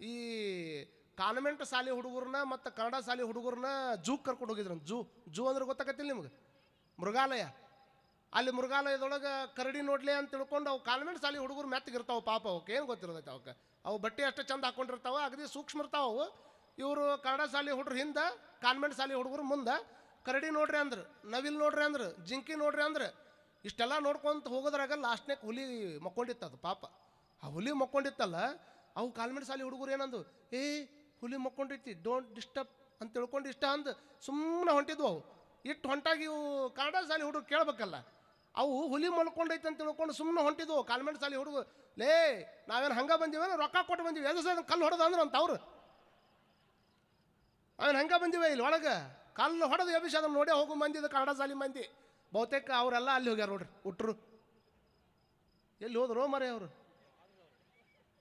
ಈ ಕಾನ್ವೆಂಟ್ ಶಾಲೆ ಹುಡುಗರನ್ನ ಮತ್ತು ಕನ್ನಡ ಶಾಲೆ ಹುಡುಗರನ್ನ ಜೂ ಕರ್ಕೊಂಡು ಹೋಗಿದ್ರು. ಜೂ ಜೂ ಅಂದ್ರೆ ಗೊತ್ತಾಗತ್ತಿಲ್ಲ ನಿಮ್ಗೆ? ಮೃಗಾಲಯ. ಅಲ್ಲಿ ಮೃಗಾಲಯದೊಳಗೆ ಕರಡಿ ನೋಡ್ಲಿ ಅಂತ ತಿಳ್ಕೊಂಡು ಅವು ಕಾನ್ವೆಂಟ್ ಶಾಲೆ ಹುಡುಗರು ಮೆತ್ತಗಿರ್ತಾವೆ ಪಾಪ ಅವಕ್ಕೆ ಏನು ಗೊತ್ತಿರೋದೈತೆ ಅವಕ್ಕೆ ಅವು ಬಟ್ಟೆ ಅಷ್ಟು ಚಂದ ಹಾಕೊಂಡಿರ್ತಾವೆ, ಅಗದಿ ಸೂಕ್ಷ್ಮ ಇರ್ತಾವೆ ಅವು. ಇವರು ಕನ್ನಡ ಶಾಲೆ ಹುಡುಗ್ರು ಹಿಂದೆ, ಕಾನ್ವೆಂಟ್ ಶಾಲೆ ಹುಡುಗರು ಮುಂದೆ, ಕರಡಿ ನೋಡ್ರಿ ಅಂದ್ರೆ, ನವಿಲ್ ನೋಡ್ರಿ ಅಂದ್ರೆ, ಜಿಂಕಿ ನೋಡ್ರಿ ಅಂದ್ರೆ. ಇಷ್ಟೆಲ್ಲ ನೋಡ್ಕೊಂತ ಹೋಗೋದ್ರಾಗ ಲಾಸ್ಟ್ನೇ ಹುಲಿ ಮಕ್ಕೊಂಡಿತ್ತು ಅದು ಪಾಪ. ಆ ಹುಲಿ ಮಕ್ಕೊಂಡಿತ್ತಲ್ಲ ಅವು ಕಾಲ್ಮೆಂಟ್ ಸಾಲಿ ಹುಡುಗರು ಏನಂದು? ಏ, ಹುಲಿ ಮಕ್ಕೊಂಡಿರ್ತಿ ಡೋಂಟ್ ಡಿಸ್ಟರ್ಬ್ ಅಂತ ತಿಳ್ಕೊಂಡು ಇಷ್ಟ ಅಂದು ಸುಮ್ಮನೆ ಹೊಂಟಿದ್ವು ಅವು. ಇಟ್ಟು ಹೊಂಟಾಗಿ ಇವು ಕನ್ನಡ ಸಾಲಿ ಹುಡುಗರು ಕೇಳ್ಬೇಕಲ್ಲ. ಅವು ಹುಲಿ ಮಲ್ಕೊಂಡೈತೆ ಅಂತ ತಿಳ್ಕೊಂಡು ಸುಮ್ಮನೆ ಹೊಂಟಿದ್ವು ಕಾಲ್ಮೆಂಟ್ ಸಾಲಿ ಹುಡುಗರು. ಲೇ, ನಾವೇನು ಹಂಗೆ ಬಂದೀವೇನೋ ರೊಕ್ಕ ಕೊಟ್ಟು ಬಂದೀವಿ. ಎದು ಸರ್ ಕಲ್ಲು ಹೊಡೆದ ಅಂದ್ರೆ ಅಂತ ಅವ್ರು. ಅವನು ಹಂಗೆ ಬಂದಿವೆ ಇಲ್ಲಿ ಒಳಗೆ? ಕಲ್ಲು ಹೊಡೆದು ಅಭಿಷೇಕ ನೋಡೇ ಹೋಗು ಮಂದಿದ್ದು ಕನ್ನಡ ಶಾಲಿ ಮಂದಿ. ಬಹುತೇಕ ಅವರೆಲ್ಲ ಅಲ್ಲಿ ಹೋಗ್ಯಾರ ನೋಡ್ರಿ ಹುಟ್ಟರು ಎಲ್ಲಿ ಹೋದ್ರು ಮರೆ ಅವರು?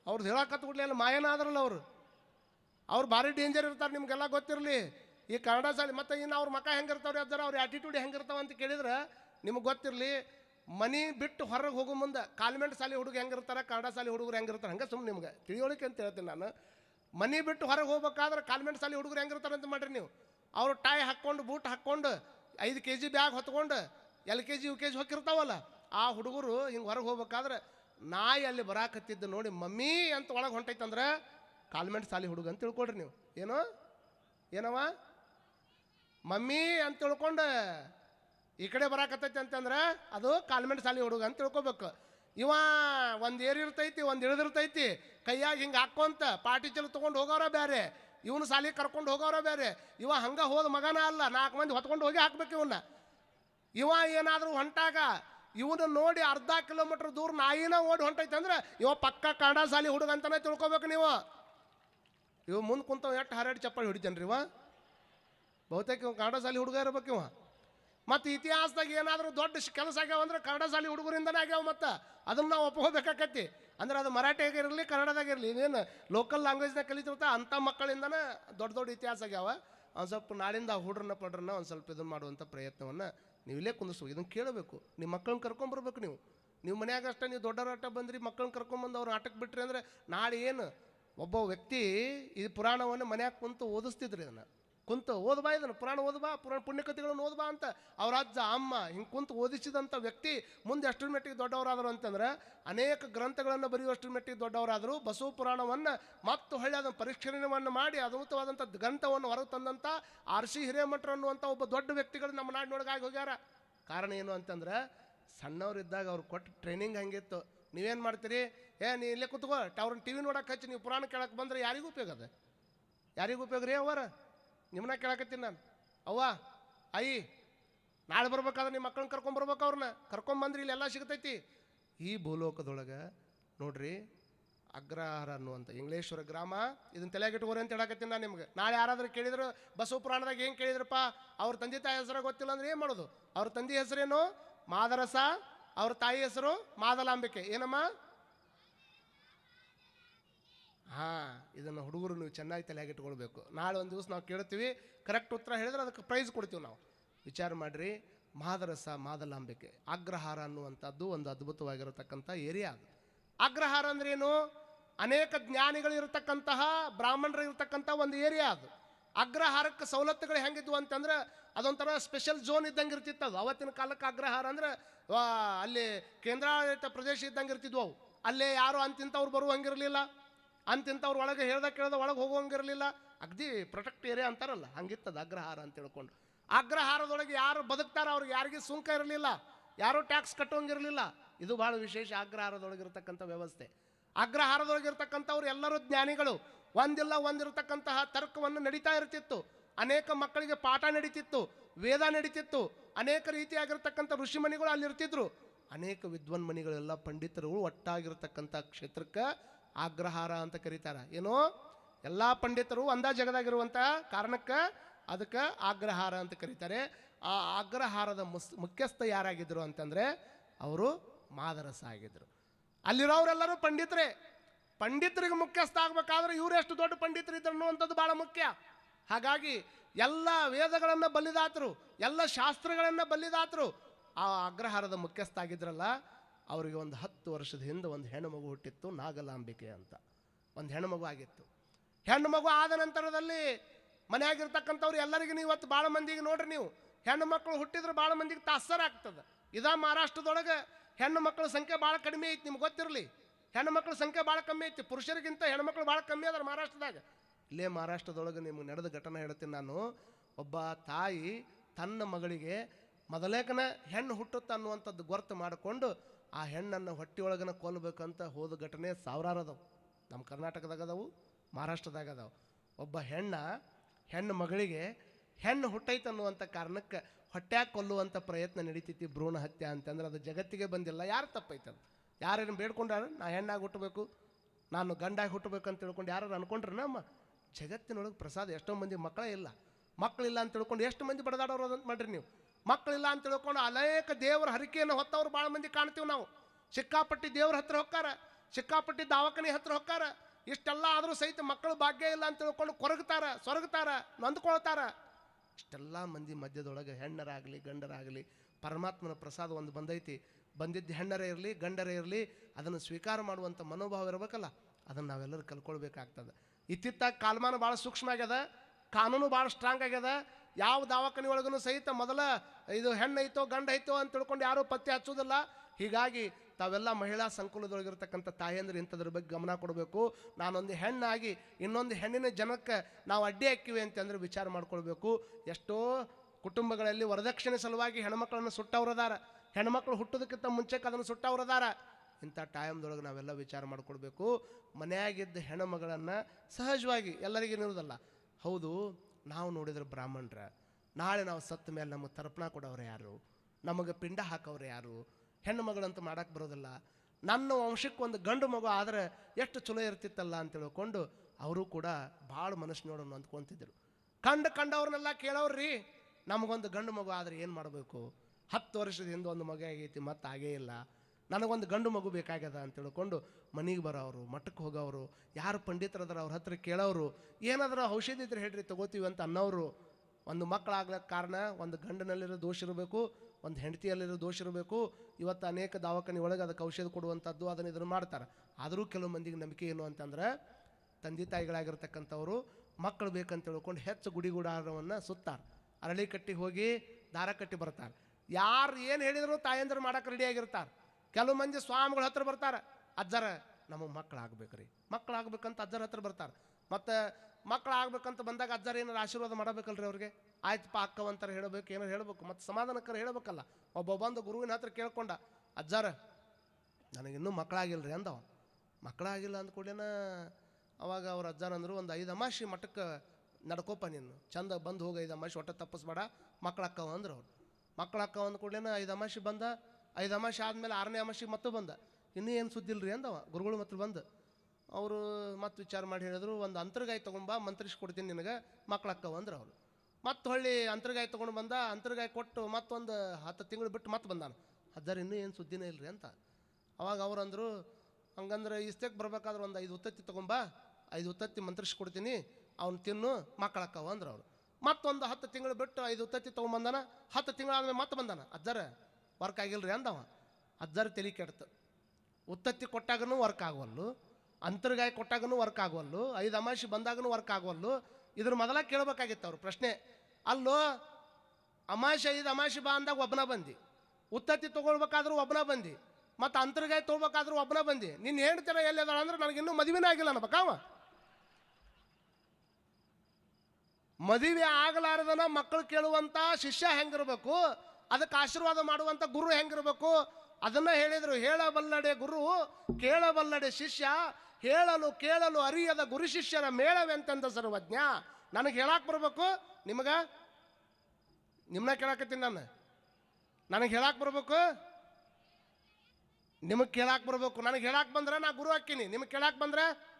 ಅವ್ರದ್ದು ಹೇಳಕತ್ ಕೂಡಲೇ ಅಲ್ಲಿ ಮಾಯನ ಆದ್ರಲ್ಲ ಅವರು. ಅವ್ರು ಭಾರಿ ಡೇಂಜರ್ ಇರ್ತಾರೆ, ನಿಮ್ಗೆಲ್ಲ ಗೊತ್ತಿರಲಿ. ಈ ಕನ್ನಡ ಶಾಲೆ, ಮತ್ತು ಇನ್ನು ಅವ್ರ ಮಕ್ಕ ಹೆಂಗಿರ್ತಾವ್ರಿ ಅದರ ಅವ್ರ ಆ್ಯಟಿಟ್ಯೂಡ್ ಹೆಂಗಿರ್ತಾವ ಅಂತ ಕೇಳಿದ್ರೆ ನಿಮ್ಗೆ ಗೊತ್ತಿರಲಿ, ಮನಿ ಬಿಟ್ಟು ಹೊರಗೆ ಹೋಗೋ ಮುಂದೆ ಕಾಲ್ಮೆಂಟ್ ಶಾಲೆ ಹುಡುಗ ಹೆಂಗಿರ್ತಾರೆ, ಕನ್ನಡ ಶಾಲೆ ಹುಡುಗರು ಹೆಂಗಿರ್ತಾರೆ, ಹಂಗೆ ಸುಮ್ಮನೆ ನಿಮ್ಗೆ. ತಿಳಿಯೋಳಿಕೆ ಅಂತ ಹೇಳ್ತೀನಿ ನಾನು. ಮನಿ ಬಿಟ್ಟು ಹೊರಗೆ ಹೋಗ್ಬೇಕಾದ್ರೆ ಕಾಲ್ಮೆಂಟ್ ಶಾಲೆ ಹುಡುಗರು ಹೆಂಗಿರ್ತಾರೆ ಅಂತ ಮಾಡ್ರಿ ನೀವು. ಅವರು ಟಾಯ್ ಹಾಕ್ಕೊಂಡು ಬೂಟ್ ಹಾಕ್ಕೊಂಡು, ಐದು ಕೆ ಜಿ ಬ್ಯಾಗ್ ಹೊತ್ಕೊಂಡು L K G U K G ಹೊಕ್ಕಿರ್ತಾವಲ್ಲ, ಆ ಹುಡುಗರು ಹಿಂಗೆ ಹೊರಗೆ ಹೋಗ್ಬೇಕಾದ್ರೆ ನಾಯಿ ಅಲ್ಲಿ ಬರಾಕತ್ತಿದ್ದು ನೋಡಿ, ಮಮ್ಮಿ ಅಂತ ಒಳಗೆ ಹೊಂಟೈತಂದ್ರೆ ಕಾಲ್ಮೆಂಟ್ ಸಾಲಿ ಹುಡುಗ ಅಂತ ತಿಳ್ಕೊಳ್ರಿ ನೀವು. ಏನು? ಏನವ? ಮಮ್ಮಿ ಅಂತ ತಿಳ್ಕೊಂಡು ಈ ಕಡೆ ಬರಾಕತ್ತೈತಿ ಅಂತಂದ್ರೆ, ಅದು ಕಾಲ್ಮೆಂಟ್ ಸಾಲಿ ಹುಡುಗ ಅಂತ ತಿಳ್ಕೊಬೇಕು. ಇವ ಒಂದು ಏರಿರ್ತೈತಿ ಒಂದು ಇಳಿದಿರ್ತೈತಿ ಕೈಯಾಗ ಹಿಂಗೆ ಹಾಕ್ಕೊಂತ ಪಾಟಿ ಚಲು ತೊಗೊಂಡು ಹೋಗೋರ ಬೇರೆ ಇವನು ಸಾಲಿ ಕರ್ಕೊಂಡು ಹೋಗೋರ ಬೇರೆ ಇವ ಹಂಗೆ ಹೋದ ಮಗನ ಅಲ್ಲ, ನಾಲ್ಕು ಮಂದಿ ಹೊತ್ಕೊಂಡು ಹೋಗಿ ಹಾಕ್ಬೇಕು ಇವನ್ನ ಇವ ಏನಾದರೂ ಹೊಂಟಾಗ ಇವನು ನೋಡಿ ಅರ್ಧ ಕಿಲೋಮೀಟರ್ ದೂರ ನಾಯಿನ ಓಡಿ ಹೊಂಟೈತೆ ಅಂದ್ರೆ, ಇವ ಪಕ್ಕ ಕನ್ನಡ ಸಾಲಿ ಹುಡುಗ ಅಂತಾನೆ ತಿಳ್ಕೊಬೇಕು ನೀವು. ಇವ ಮುಂದೆ ಕುಂತವ ಎಷ್ಟು ಹರಡಿ ಚಪ್ಪಾಳಿ ಹೊಡಿತಾನ್ರಿ ಇವ? ಬಹುತೇಕ ಇವ್ ಕನ್ನಡ ಸಾಲಿ ಹುಡುಗ ಇರ್ಬೇಕು ಇವ. ಮತ್ತು ಇತಿಹಾಸದಾಗ ಏನಾದರೂ ದೊಡ್ಡ ಕೆಲಸ ಆಗ್ಯಾವ ಅಂದ್ರೆ ಕನ್ನಡ ಶಾಲೆ ಹುಡುಗರಿಂದನೇ ಆಗ್ಯಾವ ಮತ್ತು. ಅದನ್ನ ನಾವು ಒಪ್ಕೋಬೇಕಾಕತಿ ಅಂದ್ರೆ ಅದು ಮರಾಠಿಯಾಗಿರಲಿ ಇರಲಿ, ಕನ್ನಡದಾಗ ಇರಲಿ ಇದೇನು ಲೋಕಲ್ ಲ್ಯಾಂಗ್ವೇಜ್ನಾಗ ಕಲಿತಿರ್ತಾ ಅಂಥ ಮಕ್ಕಳಿಂದನೇ ದೊಡ್ಡ ದೊಡ್ಡ ಇತಿಹಾಸ ಆಗ್ಯಾವ. ಒಂದು ಸ್ವಲ್ಪ ನಾಳಿಂದ ಹುಡ್ರನ್ನ ಪಡ್ರನ್ನ ಒಂದು ಸ್ವಲ್ಪ ಇದನ್ನು ಮಾಡುವಂಥ ಪ್ರಯತ್ನವನ್ನು ನೀವು ಇಲ್ಲೇ ಕುಂದಿಸ್ಬೇಕು ಇದನ್ನು ಕೇಳಬೇಕು. ನಿಮ್ಮ ಮಕ್ಕಳನ್ನ ಕರ್ಕೊಂಬರ್ಬೇಕು ನೀವು. ನೀವು ಮನ್ಯಾಗ ಅಷ್ಟೇ ನೀವು ದೊಡ್ಡವರಾಟ ಬಂದ್ರಿ ಮಕ್ಕಳನ್ನ ಕರ್ಕೊಂಬಂದು ಅವ್ರು ಆಟಕ್ಕೆ ಬಿಟ್ರಿ ಅಂದರೆ ನಾಳೆ ಏನು? ಒಬ್ಬ ವ್ಯಕ್ತಿ ಈ ಪುರಾಣವನ್ನು ಮನ್ಯಾಗ ಕುಂತು ಓದಿಸ್ತಿದ್ರಿ ಅದನ್ನು ಕುಂತು ಓದ್ಬಾ ಇದನ್ನು, ಪುರಾಣ ಓದ್ಬಾ, ಪುರಾಣ ಪುಣ್ಯಕಥೆಗಳನ್ನು ಓದ್ಬಾ ಅಂತ ಅವ್ರ ಅಜ್ಜ, ಅಮ್ಮ ಹಿಂಗೆ ಕುಂತು ಓದಿಸಿದಂಥ ವ್ಯಕ್ತಿ ಮುಂದೆ ಎಷ್ಟರ ಮಟ್ಟಿಗೆ ದೊಡ್ಡವರಾದರು ಅಂತಂದ್ರೆ ಅನೇಕ ಗ್ರಂಥಗಳನ್ನು ಬರೆಯುವಷ್ಟರ ಮಟ್ಟಿಗೆ ದೊಡ್ಡವರಾದರು. ಬಸವ ಪುರಾಣವನ್ನು ಮತ್ತು ಹೊಳ್ಳಿ ಅದನ್ನು ಪರಿಷ್ಕರಣೆಯನ್ನು ಮಾಡಿ ಅದ್ಭುತವಾದಂಥ ಗ್ರಂಥವನ್ನು ಹೊರಗೆ ತಂದಂಥ ಆರ್ ಸಿ ಹಿರೇಮಠರು ಅನ್ನುವಂಥ ಒಬ್ಬ ದೊಡ್ಡ ವ್ಯಕ್ತಿಗಳು ನಮ್ಮ ನಾಡಿನೊಳಗಾಗಿ ಹೋಗ್ಯಾರ. ಕಾರಣ ಏನು ಅಂತಂದ್ರೆ ಸಣ್ಣವರಿದ್ದಾಗ ಅವ್ರು ಕೊಟ್ಟು ಟ್ರೈನಿಂಗ್ ಹಂಗಿತ್ತು. ನೀವೇನು ಮಾಡ್ತೀರಿ? ಏ, ನೀ ಇಲ್ಲೇ ಕೂತ್ಕೋ ಅವ್ರನ್ನ ಟಿ ವಿ ನೋಡಕ್ಕೆ ಹಚ್ಚಿ, ನೀವು ಪುರಾಣ ಕೇಳಕ್ಕೆ ಬಂದ್ರೆ ಯಾರಿಗೂ ಉಪಯೋಗ ಅದ? ಯಾರಿಗೂ ಉಪಯೋಗ ರೀ ಅವರ ನಿಮ್ಮನ್ನ ಕೇಳಕತ್ತೀನಿ ನಾನು. ಅವ್ವ, ಅಯ್ಯಿ, ನಾಳೆ ಬರ್ಬೇಕಾದ್ರೆ ನಿಮ್ಮ ಮಕ್ಕಳನ್ನ ಕರ್ಕೊಂಬರ್ಬೇಕು ಅವ್ರನ್ನ. ಕರ್ಕೊಂಬಂದ್ರಿ ಇಲ್ಲೆಲ್ಲ ಸಿಗ್ತೈತಿ. ಈ ಭೂಲೋಕದೊಳಗೆ ನೋಡ್ರಿ, ಅಗ್ರಹಾರ ಅನ್ನುವಂಥ ಇಂಗ್ಲೇಶ್ವರ ಗ್ರಾಮ ಇದನ್ನ ತಲೆಯಾಗಿಟ್ಕೋರಿ ಅಂತ ಹೇಳಕತ್ತೀನಿ ನಾನು ನಿಮ್ಗೆ. ನಾಳೆ ಯಾರಾದರೂ ಕೇಳಿದ್ರು, ಬಸವ ಪುರಾಣದಾಗ ಏನು ಕೇಳಿದ್ರಪ್ಪ? ಅವ್ರ ತಂದೆ ತಾಯಿ ಹೆಸರು ಗೊತ್ತಿಲ್ಲ ಅಂದ್ರೆ ಏನು ಮಾಡೋದು? ಅವ್ರ ತಂದೆ ಹೆಸರೇನು? ಮಾದರಸ. ಅವ್ರ ತಾಯಿ ಹೆಸರು ಮಾದಲಾಂಬಿಕೆ. ಏನಮ್ಮ? ಹಾಂ, ಇದನ್ನು ಹುಡುಗರು ನೀವು ಚೆನ್ನಾಗಿ ತಲೆಯಾಗಿಟ್ಕೊಳ್ಬೇಕು. ನಾಳೆ ಒಂದು ದಿವಸ ನಾವು ಕೇಳ್ತೀವಿ ಕರೆಕ್ಟ್ ಉತ್ತರ ಹೇಳಿದ್ರೆ ಅದಕ್ಕೆ ಪ್ರೈಸ್ ಕೊಡ್ತೀವಿ ನಾವು. ವಿಚಾರ ಮಾಡಿರಿ, ಮಾದರಸ ಮಾದಲಾಂಬಿಕೆ, ಅಗ್ರಹಾರ ಅನ್ನುವಂಥದ್ದು ಒಂದು ಅದ್ಭುತವಾಗಿರತಕ್ಕಂಥ ಏರಿಯಾ ಅದು. ಅಗ್ರಹಾರ ಅಂದ್ರೇನು ಅನೇಕ ಜ್ಞಾನಿಗಳು ಇರತಕ್ಕಂತಹ ಬ್ರಾಹ್ಮಣರು ಇರತಕ್ಕಂಥ ಒಂದು ಏರಿಯಾ ಅದು. ಅಗ್ರಹಾರಕ್ಕೆ ಸವಲತ್ತುಗಳು ಹೆಂಗಿದ್ವು ಅಂತಂದ್ರೆ, ಅದೊಂಥರ ಸ್ಪೆಷಲ್ ಝೋನ್ ಇದ್ದಂಗೆ ಇರ್ತಿತ್ತು ಅದು. ಅವತ್ತಿನ ಕಾಲಕ್ಕೆ ಅಗ್ರಹಾರ ಅಂದ್ರೆ ಅಲ್ಲಿ ಕೇಂದ್ರಾಡಳಿತ ಪ್ರದೇಶ ಇದ್ದಂಗೆ ಇರ್ತಿದ್ವು ಅವು. ಅಲ್ಲೇ ಯಾರು ಅಂತಿಂಥವ್ರು ಬರುವಂಗಿರಲಿಲ್ಲ. ಅಂತಿಂತವ್ರು ಒಳಗೆ ಹೇಳ್ದ ಕೇಳ್ದ ಒಳಗೆ ಹೋಗುವಂಗಿರಲಿಲ್ಲ. ಅಗ್ದಿ ಪ್ರೊಟೆಕ್ಟ್ ಏರಿಯಾ ಅಂತಾರಲ್ಲ, ಹಂಗಿತ್ತದ ಅಗ್ರಹಾರ ಅಂತ ತಿಳ್ಕೊಂಡು. ಅಗ್ರಹಾರದೊಳಗೆ ಯಾರು ಬದುಕ್ತಾರ ಅವ್ರಿಗೆ ಯಾರಿಗೆ ಸುಂಕ ಇರಲಿಲ್ಲ, ಯಾರು ಟ್ಯಾಕ್ಸ್ ಕಟ್ಟುವಂಗಿರಲಿಲ್ಲ ಇದು ಬಹಳ ವಿಶೇಷ ಅಗ್ರಹಾರದೊಳಗಿರ್ತಕ್ಕಂಥ ವ್ಯವಸ್ಥೆ. ಅಗ್ರಹಾರದೊಳಗಿರ್ತಕ್ಕಂಥವ್ರು ಎಲ್ಲರೂ ಜ್ಞಾನಿಗಳು. ಒಂದಿಲ್ಲ ಒಂದಿರತಕ್ಕಂತಹ ತರ್ಕವನ್ನು ನಡೀತಾ ಇರ್ತಿತ್ತು. ಅನೇಕ ಮಕ್ಕಳಿಗೆ ಪಾಠ ನಡೀತಿತ್ತು, ವೇದ ನಡೀತಿತ್ತು. ಅನೇಕ ರೀತಿಯಾಗಿರ್ತಕ್ಕಂಥ ಋಷಿಮನಿಗಳು ಅಲ್ಲಿರ್ತಿದ್ರು. ಅನೇಕ ವಿದ್ವನ್ಮನಿಗಳೆಲ್ಲ ಪಂಡಿತರುಗಳು ಒಟ್ಟಾಗಿರ್ತಕ್ಕಂಥ ಕ್ಷೇತ್ರಕ್ಕೆ ಅಗ್ರಹಾರ ಅಂತ ಕರೀತಾರ. ಏನು? ಎಲ್ಲ ಪಂಡಿತರು ಒಂದಾ ಜಗದಾಗಿರುವಂಥ ಕಾರಣಕ್ಕೆ ಅದಕ್ಕೆ ಅಗ್ರಹಾರ ಅಂತ ಕರೀತಾರೆ. ಆ ಅಗ್ರಹಾರದ ಮುಸ್, ಮುಖ್ಯಸ್ಥ ಯಾರಾಗಿದ್ದರು ಅಂತಂದರೆ ಅವರು ಮಾದರಸ ಆಗಿದ್ದರು ಅಲ್ಲಿರೋರೆಲ್ಲರೂ ಪಂಡಿತರೇ. ಪಂಡಿತರಿಗೆ ಮುಖ್ಯಸ್ಥ ಆಗ್ಬೇಕಾದ್ರೆ ಇವ್ರು ಎಷ್ಟು ದೊಡ್ಡ ಪಂಡಿತರು ಇದ್ರು ಅನ್ನುವಂಥದ್ದು ಭಾಳ ಮುಖ್ಯ. ಹಾಗಾಗಿ ಎಲ್ಲ ವೇದಗಳನ್ನು ಬಲ್ಲಿದಾತರು ಎಲ್ಲ ಶಾಸ್ತ್ರಗಳನ್ನು ಬಲ್ಲಿದಾತರು ಆ ಅಗ್ರಹಾರದ ಮುಖ್ಯಸ್ಥ ಆಗಿದ್ರಲ್ಲ ಅವರಿಗೆ ಒಂದು ಹತ್ತು ವರ್ಷದ ಹಿಂದೆ ಒಂದು ಹೆಣ್ಣು ಮಗು ಹುಟ್ಟಿತ್ತು, ನಾಗಲಾಂಬಿಕೆ ಅಂತ. ಒಂದು ಹೆಣ್ಣು ಮಗು ಆಗಿತ್ತು. ಹೆಣ್ಣು ಮಗು ಆದ ನಂತರದಲ್ಲಿ ಮನೆಯಾಗಿರ್ತಕ್ಕಂಥವ್ರು ಎಲ್ಲರಿಗೂ ನೀವು ಇವತ್ತು ಭಾಳ ಮಂದಿಗೆ ನೋಡ್ರಿ ನೀವು. ಹೆಣ್ಣು ಮಕ್ಕಳು ಹುಟ್ಟಿದ್ರೆ ಭಾಳ ಮಂದಿಗೆ ತಾಸರ ಆಗ್ತದೆ ಇದಾ ಮಹಾರಾಷ್ಟ್ರದೊಳಗೆ ಹೆಣ್ಣು ಮಕ್ಕಳ ಸಂಖ್ಯೆ ಭಾಳ ಕಡಿಮೆ ಐತಿ, ನಿಮ್ಗೆ ಗೊತ್ತಿರಲಿ. ಹೆಣ್ಣು ಮಕ್ಕಳ ಸಂಖ್ಯೆ ಭಾಳ ಕಮ್ಮಿ ಐತಿ. ಪುರುಷರಿಗಿಂತ ಹೆಣ್ಣು ಮಕ್ಕಳು ಭಾಳ ಕಮ್ಮಿ ಅದಾರೆ ಮಹಾರಾಷ್ಟ್ರದಾಗ. ಇಲ್ಲೇ ಮಹಾರಾಷ್ಟ್ರದೊಳಗೆ ನಿಮ್ಗೆ ನಡೆದ ಘಟನೆ ಹೇಳ್ತೀನಿ ನಾನು. ಒಬ್ಬ ತಾಯಿ ತನ್ನ ಮಗಳಿಗೆ ಮೊದಲೇಕನ ಹೆಣ್ಣು ಹುಟ್ಟುತ್ತ ಅನ್ನುವಂಥದ್ದು ಗೊರ್ತು ಮಾಡಿಕೊಂಡು ಆ ಹೆಣ್ಣನ್ನು ಹೊಟ್ಟೆಯೊಳಗನ ಕೊಲ್ಲಬೇಕಂತ ಹೋದ ಘಟನೆ ಸಾವಿರಾರು ಅದಾವು ನಮ್ಮ ಕರ್ನಾಟಕದಾಗ ಅದಾವು, ಮಹಾರಾಷ್ಟ್ರದಾಗ ಅದಾವೆ. ಒಬ್ಬ ಹೆಣ್ಣ, ಹೆಣ್ಣು ಮಗಳಿಗೆ ಹೆಣ್ಣು ಹುಟ್ಟೈತೆ ಅನ್ನುವಂಥ ಕಾರಣಕ್ಕೆ ಹೊಟ್ಯಾಗ ಕೊಲ್ಲುವಂಥ ಪ್ರಯತ್ನ ನಡೀತೈತಿ ಭ್ರೂಣ ಹತ್ಯೆ ಅಂತಂದ್ರೆ ಅದು ಜಗತ್ತಿಗೆ ಬಂದಿಲ್ಲ. ಯಾರು ತಪ್ಪೈತೆ ಅದು? ಯಾರೇನು ಬೇಡ್ಕೊಂಡಾರ? ನಾ ಹೆಣ್ಣಾಗಿ ಹುಟ್ಟಬೇಕು, ನಾನು ಗಂಡಾಗಿ ಹುಟ್ಟಬೇಕು ಅಂತ ತಿಳ್ಕೊಂಡು ಯಾರು ಅನ್ಕೊಂಡ್ರೆ? ನಮ್ಮ ಜಗತ್ತಿನೊಳಗೆ ಪ್ರಸಾದ ಎಷ್ಟೋ ಮಂದಿ ಮಕ್ಕಳೇ ಇಲ್ಲ. ಮಕ್ಕಳಿಲ್ಲ ಅಂತ ತಿಳ್ಕೊಂಡು ಎಷ್ಟು ಮಂದಿ ಬಡದಾಡೋರು ಅದಂತ ಮಾಡಿರಿ ನೀವು? ಮಕ್ಕಳಿಲ್ಲ ಅಂತ ತಿಳ್ಕೊಂಡು ಅನೇಕ ದೇವರ ಹರಿಕೆಯನ್ನು ಹೊತ್ತವ್ರು ಭಾಳ ಮಂದಿ ಕಾಣ್ತೀವಿ ನಾವು. ಸಿಕ್ಕಾಪಟ್ಟಿ ದೇವ್ರ ಹತ್ರ ಹೊಕ್ಕಾರ, ಸಿಕ್ಕಾಪಟ್ಟಿ ದವಾಖಾನೆ ಹತ್ರ ಹೊಕ್ಕಾರ, ಇಷ್ಟೆಲ್ಲ ಆದರೂ ಸಹಿತ ಮಕ್ಕಳು ಭಾಗ್ಯ ಇಲ್ಲ ಅಂತ ತಿಳ್ಕೊಂಡು ಕೊರಗ್ತಾರ ಸೊರಗ್ತಾರ ನೊಂದ್ಕೊಳ್ತಾರ. ಇಷ್ಟೆಲ್ಲ ಮಂದಿ ಮಧ್ಯದೊಳಗೆ ಹೆಣ್ಣರಾಗಲಿ, ಗಂಡರಾಗಲಿ, ಪರಮಾತ್ಮನ ಪ್ರಸಾದ ಒಂದು ಬಂದೈತಿ. ಬಂದಿದ್ದ ಹೆಣ್ಣರೇ ಇರಲಿ, ಗಂಡರೇ ಇರಲಿ, ಅದನ್ನು ಸ್ವೀಕಾರ ಮಾಡುವಂಥ ಮನೋಭಾವ ಇರಬೇಕಲ್ಲ, ಅದನ್ನು ನಾವೆಲ್ಲರೂ ಕಲ್ಕೊಳ್ಬೇಕಾಗ್ತದೆ ಇತ್ತಿತ್ತಾಗ ಕಾಲಮಾನ ಭಾಳ ಸೂಕ್ಷ್ಮ ಆಗ್ಯದ, ಕಾನೂನು ಭಾಳ ಸ್ಟ್ರಾಂಗ್ ಆಗ್ಯದ ಯಾವ ದವಾಖಾನೆ ಒಳಗೂ ಸಹಿತ ಮೊದಲ ಇದು ಹೆಣ್ಣು ಐತೋ ಗಂಡ ಐತೋ ಅಂತ ತಿಳ್ಕೊಂಡು ಯಾರೂ ಪತ್ತೆ ಹಚ್ಚೋದಿಲ್ಲ ಹೀಗಾಗಿ ತಾವೆಲ್ಲ ಮಹಿಳಾ ಸಂಕುಲದೊಳಗಿರ್ತಕ್ಕಂಥ ತಾಯಂದ್ರೆ ಇಂಥದ್ರ ಬಗ್ಗೆ ಗಮನ ಕೊಡಬೇಕು. ನಾನೊಂದು ಹೆಣ್ಣಾಗಿ ಇನ್ನೊಂದು ಹೆಣ್ಣಿನ ಜನಕ್ಕೆ ನಾವು ಅಡ್ಡಿ ಹಾಕಿವಿ ಅಂತಂದ್ರೆ ವಿಚಾರ ಮಾಡ್ಕೊಳ್ಬೇಕು. ಎಷ್ಟೋ ಕುಟುಂಬಗಳಲ್ಲಿ ವರದಕ್ಷಿಣೆ ಸಲುವಾಗಿ ಹೆಣ್ಮಕ್ಳನ್ನು ಸುಟ್ಟವ್ರದಾರ ಹೆಣ್ಮಕ್ಳು ಹುಟ್ಟೋದಕ್ಕಿಂತ ಮುಂಚೆಕ್ಕೆ ಅದನ್ನು ಸುಟ್ಟವ್ರದಾರ ಇಂಥ ಟೈಮ್ದೊಳಗೆ ನಾವೆಲ್ಲ ವಿಚಾರ ಮಾಡ್ಕೊಳ್ಬೇಕು. ಮನೆಯಾಗಿದ್ದ ಹೆಣ್ಣುಮಗಳನ್ನು ಸಹಜವಾಗಿ ಎಲ್ಲರಿಗೇನಿರೋದಲ್ಲ ಹೌದು ನಾವು ನೋಡಿದ್ರೆ ಬ್ರಾಹ್ಮಣರ. ನಾಳೆ ನಾವು ಸತ್ತ ಮೇಲೆ ನಮಗೆ ತರ್ಪಣ ಕೊಡೋರು ಯಾರು? ನಮಗೆ ಪಿಂಡ ಹಾಕೋರು ಯಾರು? ಹೆಣ್ಣು ಮಗಳಂತೂ ಮಾಡಕ್ಕೆ ಬರೋದಿಲ್ಲ. ನನ್ನ ವಂಶಕ್ಕೆ ಒಂದು ಗಂಡು ಮಗು ಆದರೆ ಎಷ್ಟು ಚಲೋ ಇರ್ತಿತ್ತಲ್ಲ ಅಂತ ತಿಳ್ಕೊಂಡು ಅವರು ಕೂಡ ಭಾಳ ನೋಡೋಣ ಅಂದ್ಕೊತಿದ್ರು. ಕಂಡು ಕಂಡವ್ರನ್ನೆಲ್ಲ ಕೇಳೋರ್ರಿ. ನಮಗೊಂದು ಗಂಡು ಮಗು ಆದರೆ ಏನು ಮಾಡಬೇಕು? ಹತ್ತು ವರ್ಷದ ಹಿಂದೆ ಒಂದು ಮಗ ಆಗೈತಿ, ಮತ್ತೆ ಆಗೇ ಇಲ್ಲ. ನನಗೊಂದು ಗಂಡು ಮಗು ಬೇಕಾಗ್ಯದ ಅಂತ ತಿಳ್ಕೊಂಡು ಮನೆಗೆ ಬರೋರು ಮಠಕ್ಕೆ ಹೋಗೋರು ಯಾರು ಪಂಡಿತರದ್ರ ಅವ್ರ ಹತ್ರ ಕೇಳೋರು ಏನಾದರೂ ಔಷಧಿ ಇದ್ರೆ ಹೇಳ್ರಿ ತಗೋತೀವಿ ಅಂತ ಅನ್ನೋರು ಒಂದು ಮಕ್ಕಳಾಗ್ಲಕ್ಕೆ ಕಾರಣ ಒಂದು ಗಂಡನಲ್ಲಿರೋ ದೋಷ ಇರಬೇಕು, ಒಂದು ಹೆಂಡತಿಯಲ್ಲಿರೋ ದೋಷ ಇರಬೇಕು. ಇವತ್ತು ಅನೇಕ ದವಾಖಾನೆ ಒಳಗೆ ಅದಕ್ಕೆ ಔಷಧ ಕೊಡುವಂಥದ್ದು ಅದನ್ನು ಇದನ್ನು ಮಾಡ್ತಾರೆ. ಆದರೂ ಕೆಲವು ಮಂದಿಗೆ ನಂಬಿಕೆ ಏನು ಅಂತಂದ್ರೆ ತಂದೆ ತಾಯಿಗಳಾಗಿರ್ತಕ್ಕಂಥವ್ರು ಮಕ್ಕಳು ಬೇಕಂತ ತಿಳ್ಕೊಂಡು ಹೆಚ್ಚು ಗುಡಿಗುಡಾರವನ್ನು ಸುತ್ತಾರೆ. ಅರಳಿ ಕಟ್ಟಿ ಹೋಗಿ ದಾರ ಕಟ್ಟಿ ಬರ್ತಾರೆ. ಯಾರು ಏನು ಹೇಳಿದ್ರು ತಾಯಂದ್ರು ಮಾಡೋಕೆ ರೆಡಿ ಆಗಿರ್ತಾರೆ. ಕೆಲವು ಮಂದಿ ಸ್ವಾಮಿಗಳ ಹತ್ರ ಬರ್ತಾರೆ, ಅಜ್ಜರ, ನಮಗೆ ಮಕ್ಕಳಾಗಬೇಕು ರೀ ಮಕ್ಕಳಾಗ್ಬೇಕಂತ ಅಜ್ಜರ ಹತ್ರ ಬರ್ತಾರೆ. ಮತ್ತು ಮಕ್ಕಳಾಗ್ಬೇಕಂತ ಬಂದಾಗ ಅಜ್ಜರ ಏನಾರು ಆಶೀರ್ವಾದ ಮಾಡಬೇಕಲ್ರಿ ಅವ್ರಿಗೆ? ಆಯ್ತಪ್ಪ ಅಕ್ಕವಂತರ ಹೇಳಬೇಕು, ಏನಾರು ಹೇಳಬೇಕು. ಮತ್ತು ಸಮಾಧಾನಕರ ಹೇಳಬೇಕಲ್ಲ. ಒಬ್ಬ ಬಂದು ಗುರುವಿನ ಹತ್ರ ಕೇಳ್ಕೊಂಡ, ಅಜ್ಜಾರ, ನನಗಿನ್ನೂ ಮಕ್ಕಳಾಗಿಲ್ಲ ರೀ ಅಂದವ. ಮಕ್ಕಳಾಗಿಲ್ಲ ಅಂದ ಕೂಡಲೇ ಅವಾಗ ಅವ್ರ ಅಜ್ಜಾರಂದರು ಒಂದು ಐದು ಅಮಾಶಿ ಮಠಕ್ಕೆ ನಡ್ಕೋಪ ನೀನು. ಚಂದ ಬಂದು ಹೋಗಿ ಐದು ಅಮಾಶಿ ಒಟ್ಟ ತಪ್ಪಿಸ್ಬೇಡ ಮಕ್ಕಳಕ್ಕವ ಅಂದ್ರು ಅವ್ರು. ಮಕ್ಕಳಕ್ಕವ ಅಂದ ಕೂಡಲೇನ ಐದು ಅಮಾಶಿ ಬಂದ ಐದು ಅಮಾಶಿ ಆದಮೇಲೆ ಆರನೇ ಅಮಾಶಿ ಮತ್ತೆ ಬಂದ. ಇನ್ನೂ ಏನು ಸುದ್ದಿ ಇಲ್ರಿ ಅಂದವ? ಗುರುಗಳು ಮತ್ತೆ ಬಂದು. ಅವರು ಮತ್ತೆ ವಿಚಾರ ಮಾಡಿ ಹೇಳಿದ್ರು, ಒಂದು ಅಂತರ್ಗಾಯಿ ತೊಗೊಂಬ ಮಂತ್ರಿಸಿ ಕೊಡ್ತೀನಿ ನಿನಗೆ ಮಕ್ಕಳಕ್ಕವ ಅಂದ್ರೆ ಅವರು. ಮತ್ತೆ ಹೊಳ್ಳಿ ಅಂತರ್ಗಾಯಿ ತೊಗೊಂಡು ಬಂದ, ಅಂತರ್ಗಾಯಿ ಕೊಟ್ಟು ಮತ್ತೊಂದು ಹತ್ತು ತಿಂಗಳು ಬಿಟ್ಟು ಮತ್ತೆ ಬಂದಾನ. ಅದರ ಇನ್ನೂ ಏನು ಸುದ್ದಿನೇ ಇಲ್ರಿ ಅಂತ. ಅವಾಗ ಅವ್ರು ಅಂದರು, ಹಂಗಂದ್ರೆ ಇಷ್ಟಕ್ಕೆ ಬರ್ಬೇಕಾದ್ರೆ ಒಂದು ಐದು ಉತ್ತತ್ತಿ ತೊಗೊಂಬ ಐದು ಉತ್ತತ್ತಿ ಮಂತ್ರಿಸಿ ಕೊಡ್ತೀನಿ, ಅವ್ನು ತಿನ್ನು ಮಕ್ಕಳಕ್ಕವ ಅಂದ್ರೆ ಅವರು. ಮತ್ತೊಂದು ಹತ್ತು ತಿಂಗಳು ಬಿಟ್ಟು ಐದು ಉತ್ತತ್ತಿ ತೊಗೊಂಬಂದಾನ ಹತ್ತು ತಿಂಗಳಾದ್ಮೇಲೆ ಮತ್ತೆ ಬಂದಾನ ಅಜ್ಜಾರ. ವರ್ಕ್ ಆಗಿಲ್ರಿ ಅಂದವ. ಅಜ್ಜರ ತಲೆ ಕೆಡ್ತು. ಉತ್ತತ್ತಿ ಕೊಟ್ಟಾಗನು ವರ್ಕ್ ಆಗೋಲ್ಲು. ಅಂತರ್ಗಾಯ ಕೊಟ್ಟಾಗನು ವರ್ಕ್ ಆಗೋಲ್ಲು. ಐದು ಅಮಾಶಿ ಬಂದಾಗನು ವರ್ಕ್ ಆಗೋಲ್ಲು. ಇದ್ರ ಮೊದಲ ಕೇಳಬೇಕಾಗಿತ್ತು ಅವ್ರು ಪ್ರಶ್ನೆ. ಅಲ್ಲೋ, ಅಮಾಶಿ ಐದು ಅಮಾಶಿ ಬಾ ಅಂದಾಗ ಒಬ್ಬನ ಬಂದಿ. ಉತ್ತತ್ತಿ ತೊಗೊಳ್ಬೇಕಾದ್ರೂ ಒಬ್ಬನ ಬಂದಿ. ಮತ್ತು ಅಂತರ್ಗಾಯ ತೊಗೊಳ್ಬೇಕಾದ್ರೂ ಒಬ್ಬನ ಬಂದಿ. ನಿನ್ನ ಹೇಳ್ತೀರ ಎಲ್ಲಿ ಅದಾಳ ಅಂದ್ರೆ ನನಗಿನ್ನೂ ಮದುವೆನೇ ಆಗಿಲ್ಲ ಅನ್ಬೇಕಾವ? ಮದುವೆ ಆಗಲಾರದನ ಮಕ್ಕಳು ಕೇಳುವಂಥ ಶಿಷ್ಯ ಹೆಂಗಿರ್ಬೇಕು? ಅದಕ್ಕೆ ಆಶೀರ್ವಾದ ಮಾಡುವಂಥ ಗುರು ಹೆಂಗಿರ್ಬೇಕು? ಅದನ್ನ ಹೇಳಿದರು, ಹೇಳಬಲ್ಲಡೆ ಗುರು, ಕೇಳಬಲ್ಲಡೆ ಶಿಷ್ಯ, ಹೇಳಲು ಕೇಳಲು ಅರಿಯದ ಗುರು ಶಿಷ್ಯರ ಮೇಳವೆಂತಂದ ಸರ್ವಜ್ಞ. ನನಗೆ ಹೇಳಕ್ಕೆ ಬರ್ಬೇಕು? ನಿಮಗೆ? ನಿಮ್ಮನ್ನ ಕೇಳಾಕತ್ತೀನಿ ನಾನು. ನನಗೆ ಹೇಳಕ್ಕೆ ಬರ್ಬೇಕು? ನಿಮಗೆ ಕೇಳಾಕ್ ಬರ್ಬೇಕು. ನನಗೆ ಹೇಳಕ್ಕೆ ಬಂದ್ರೆ ನಾ ಗುರು ಹಾಕಿನಿ ನಿಮಗೆ ಕೇಳಾಕ್ ಬಂದ್ರೆ?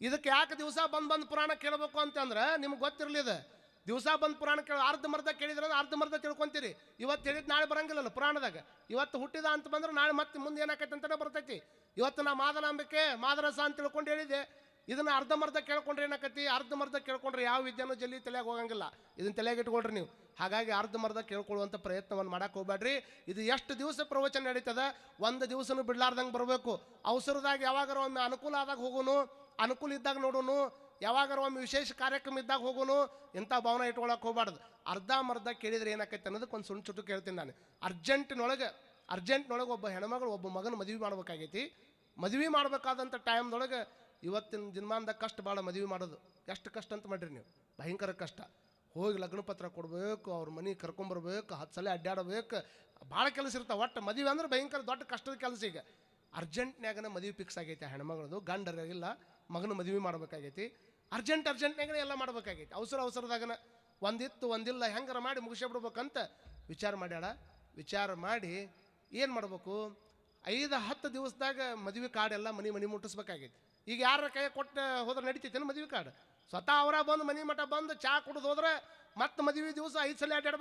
ಇದಕ್ಕೆ ಯಾಕೆ ದಿವಸ ಬಂದು ಬಂದು ಪುರಾಣ ಕೇಳಬೇಕು ಅಂತಂದ್ರೆ ನಿಮ್ಗೆ ಗೊತ್ತಿರಲಿ ಇದು ದಿವಸ ಬಂದು ಪುರಾಣ ಕೇಳ ಅರ್ಧಮರ್ಧ ಕೇಳಿದ್ರೆ ಅರ್ಧಮರ್ಧ ತಿಳ್ಕೊಂತೀರಿ. ಇವತ್ತು ಹೇಳಿದ್ ನಾಳೆ ಬರಂಗಿಲ್ಲಲ್ಲ ಪುರಾಣದಾಗ. ಇವತ್ತು ಹುಟ್ಟಿದ ಅಂತ ಬಂದ್ರೆ ನಾಳೆ ಮತ್ತೆ ಮುಂದೆ ಏನಾಕೈತೆ ಅಂತಾನೆ ಬರ್ತೈತಿ. ಇವತ್ತು ನಾ ಮಾದನಾಂಬಿಕೆ, ಮಾದರಸ ಅಂತ ತಿಳ್ಕೊಂಡು ಹೇಳಿದೆ. ಇದನ್ನ ಅರ್ಧಮರ್ಧ ಕೇಳ್ಕೊಂಡ್ರೆ ಏನಾಕತಿ? ಅರ್ಧಮರ್ಧ ಕೇಳ್ಕೊಂಡ್ರೆ ಯಾವ ವಿದ್ಯೆನೂ ಜಲ್ಲಿ ತಲೆಯಾಗ ಹೋಗಂಗಿಲ್ಲ. ಇದನ್ನ ತಲೆಗೆ ಇಟ್ಕೊಳ್ರಿ ನೀವು. ಹಾಗಾಗಿ ಅರ್ಧಮರ್ಧ ಕೇಳ್ಕೊಳ್ಳುವಂಥ ಪ್ರಯತ್ನವನ್ನು ಮಾಡಕ್ಕೆ ಹೋಗ್ಬೇಡ್ರಿ ಇದು ಎಷ್ಟು ದಿವಸ ಪ್ರವಚನ ನಡೀತದ? ಒಂದು ದಿವಸನೂ ಬಿಡ್ಲಾರ್ದಂಗೆ ಬರಬೇಕು. ಅವಸರದಾಗ ಯಾವಾಗಾರ ಒಮ್ಮೆ ಅನುಕೂಲ ಆದಾಗ ಹೋಗೋನು, ಅನುಕೂಲ ಇದ್ದಾಗ ನೋಡೋನು ಯಾವಾಗಾರ ಒಮ್ಮೆ ವಿಶೇಷ ಕಾರ್ಯಕ್ರಮ ಇದ್ದಾಗ ಹೋಗೋನು, ಇಂಥ ಭಾವನೆ ಇಟ್ಕೊಳಕ್ಕೆ ಹೋಗ್ಬಾರ್ದು. ಅರ್ಧ ಮರ್ಧ ಕೇಳಿದ್ರೆ ಏನಾಕೈತೆ ಅನ್ನೋದಕ್ಕೆ ಒಂದು ಸುಣ್ಣ ಚುಟ್ಟು ಕೇಳ್ತೀನಿ ನಾನು. ಅರ್ಜೆಂಟ್ನೊಳಗೆ ಅರ್ಜೆಂಟ್ನೊಳಗೆ ಒಬ್ಬ ಹೆಣ್ಮಗಳು, ಒಬ್ಬ ಮಗನ ಮದುವೆ ಮಾಡ್ಬೇಕಾಗೈತಿ. ಮದುವೆ ಮಾಡಬೇಕಾದಂಥ ಟೈಮ್ದೊಳಗೆ ಇವತ್ತಿನ ದಿನಮಾನದಾಗ ಕಷ್ಟ ಭಾಳ ಮದುವೆ ಮಾಡೋದು. ಎಷ್ಟು ಕಷ್ಟ ಅಂತ ಮಾಡಿರಿ ನೀವು? ಭಯಂಕರ ಕಷ್ಟ. ಹೋಗಿ ಲಗ್ನ ಪತ್ರ ಕೊಡಬೇಕು, ಅವ್ರ ಮನೆ ಕರ್ಕೊಂಬರ್ಬೇಕು, ಹತ್ತು ಸಲ ಅಡ್ಡಾಡಬೇಕು ಭಾಳ ಕೆಲಸ ಇರ್ತಾವೆ, ಒಟ್ಟು ಮದುವೆ ಅಂದ್ರೆ ಭಯಂಕರ ದೊಡ್ಡ ಕಷ್ಟದ ಕೆಲಸ ಈಗ. ಅರ್ಜೆಂಟ್ನ್ಯಾಗನ ಮದುವೆ ಫಿಕ್ಸ್ ಆಗೈತೆ ಹೆಣ್ಮಗಳದು. ಗಂಡರ ಇಲ್ಲ ಮಗನ ಮದುವೆ ಮಾಡ್ಬೇಕಾಗೈತಿ. ಅರ್ಜೆಂಟ್ ಅರ್ಜೆಂಟ್ನಾಗನ ಎಲ್ಲ ಮಾಡ್ಬೇಕಾಗೈತಿ. ಅವಸರ ಅವಸರದಾಗನ ಒಂದಿತ್ತು, ಒಂದಿಲ್ಲ ಹೆಂಗಾರ ಮಾಡಿ ಮುಗಿಸೇ ಬಿಡ್ಬೇಕಂತ ವಿಚಾರ ಮಾಡ್ಯಾಳ. ವಿಚಾರ ಮಾಡಿ ಏನು ಮಾಡಬೇಕು? ಐದು, ಹತ್ತು ದಿವಸದಾಗ ಮದುವೆ ಕಾರ್ಡ್ ಎಲ್ಲ ಮನೆ ಮನೆ ಮುಟ್ಟಿಸ್ಬೇಕಾಗೈತಿ. ಈಗ ಯಾರ ಕೈ ಕೊಟ್ಟು ಹೋದ್ರೆ ನಡಿತೈತೇನು ಮದುವೆ ಕಾರ್ಡ್? ಸ್ವತಃ ಅವರ ಬಂದು, ಮನೆ ಮಠ ಬಂದು ಚಾ ಕುಡಿದು ಹೋದ್ರೆ ಮತ್ತೆ ಮದುವೆ ದಿವಸ ಐದು ಸಲ ಅಡ್ಡಾಡ್ಬೇಕು